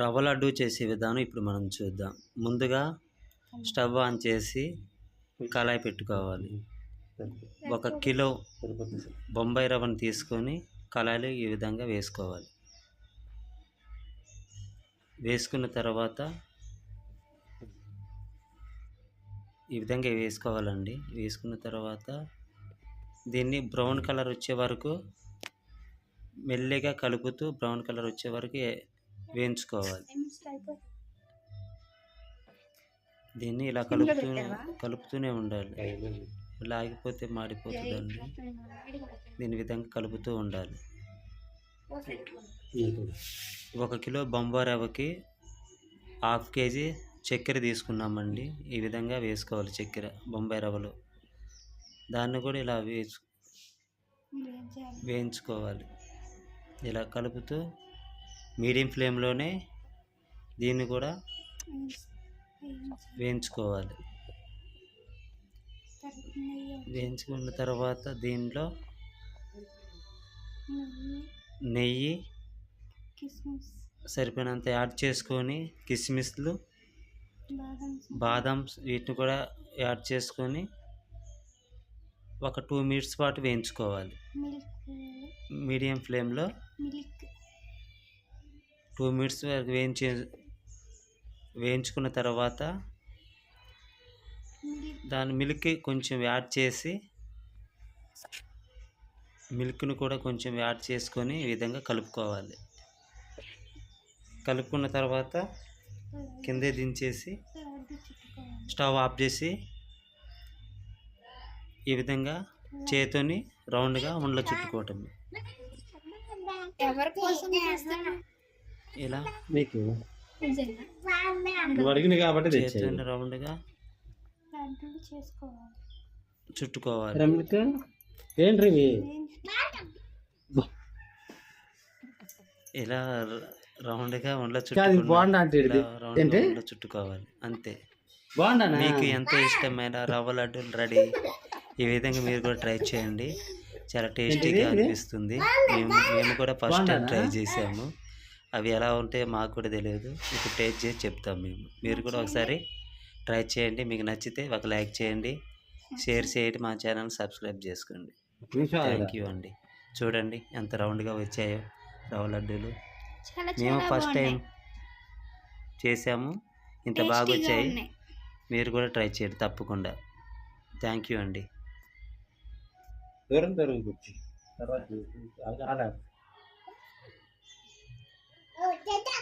రవ్వ లడ్డు చేసే విధానం ఇప్పుడు మనం చూద్దాం. ముందుగా స్టవ్ ఆన్ చేసి కళాయి పెట్టుకోవాలి. ఒక కిలో బొంబాయి రవ్వను తీసుకొని కళాయిలో ఈ విధంగా వేసుకోవాలి. వేసుకున్న తర్వాత ఈ విధంగా వేసుకోవాలండి. వేసుకున్న తర్వాత దీన్ని బ్రౌన్ కలర్ వచ్చే వరకు మెల్లిగా కలుపుతూ బ్రౌన్ కలర్ వచ్చే వరకు వేయించుకోవాలి. దీన్ని ఇలా కలుపుతూ కలుపుతూనే ఉండాలి. ఇలా ఆగిపోతే మాడిపోతుందండి. దీని విధంగా కలుపుతూ ఉండాలి. ఒక కిలో బొంబాయి రవ్వకి హాఫ్ కేజీ చక్కెర తీసుకున్నామండి. ఈ విధంగా వేసుకోవాలి చక్కెర బొంబాయి రవ్వలో. దాన్ని కూడా ఇలా వేసు వేయించుకోవాలి. ఇలా కలుపుతూ మీడియం ఫ్లేమ్లోనే దీన్ని కూడా వేయించుకోవాలి. వేయించుకున్న తర్వాత దీనిలో నెయ్యి సరిపోయినంత యాడ్ చేసుకొని కిస్మిస్లు బాదం వీటిని కూడా యాడ్ చేసుకొని ఒక టూ మినిట్స్ పాటు వేయించుకోవాలి. మీడియం ఫ్లేమ్లో టూ మినిట్స్ వరకు వేయించి వేయించుకున్న తర్వాత దాని మిల్క్ కొంచెం యాడ్ చేసి మిల్క్ను కూడా కొంచెం యాడ్ చేసుకొని ఈ విధంగా కలుపుకోవాలి. కలుపుకున్న తర్వాత కిందే దించేసి స్టవ్ ఆఫ్ చేసి ఈ విధంగా చేతిని రౌండ్గా ఉండలు చుట్టుకోవటం ఎవరి కోసం నీకు? నిజంగా నువ్వు అడిగింది కాబట్టి తెచ్చాను రౌండ్గా చుట్టుకోవాలి. రమ్యక ఏంటి ఇవి ఇలా రౌండ్గా అంటే ఏంటి? ఉండలు చుట్టుకోవాలి. అంతే. బాగుండానా మీకు ఎంతో ఇష్టమైన రవ్వ లడ్డూలు రెడీ? ఈ విధంగా మీరు కూడా ట్రై చేయండి. చాలా టేస్టీగా? అనిపిస్తుంది. మేము మేము కూడా ఫస్ట్ టైం? ట్రై చేసాము. అవి ఎలా ఉంటాయో మాకు కూడా తెలియదు. ఇప్పుడు టేస్ట్ చేసి చెప్తాం మేము. మీరు కూడా ఒకసారి ట్రై చేయండి. మీకు నచ్చితే ఒక లైక్ చేయండి. షేర్ చేయండి. మా ఛానల్ సబ్స్క్రైబ్ చేసుకోండి. థ్యాంక్ యూ అండి. చూడండి ఎంత రౌండ్గా వచ్చాయో రవ్వ లడ్డూలు మేము ఫస్ట్ టైం చేసాము. ఇంత బాగా వచ్చాయి. మీరు కూడా ట్రై చేయండి తప్పకుండా. థ్యాంక్ యూ అండి. దూరం దూరం కూర్చి తర్వాత 我知道。